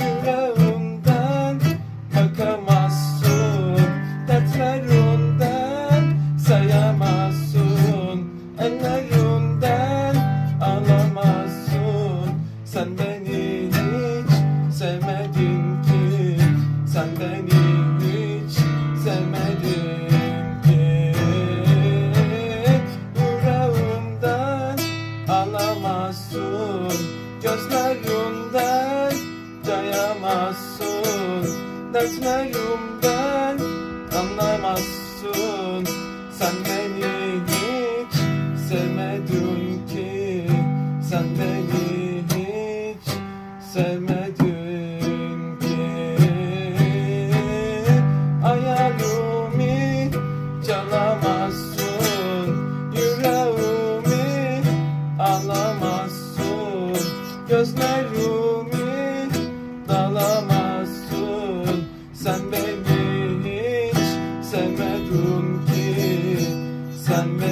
yüreğimden bakamazsın Dertlerinden sayamazsın. Ellerinden alamazsın. Sen beni hiç sevmedin ki. Sen beni hiç sevmedin ki. Yüreğimden alamazsın Dertlerimden anlamazsın. Sen beni hiç sevmedin ki. Sen beni hiç sevmedin ki. Ayağımı çalamazsın. Yüreğimi alamazsın. Gözlerim biliyordum ki sen beni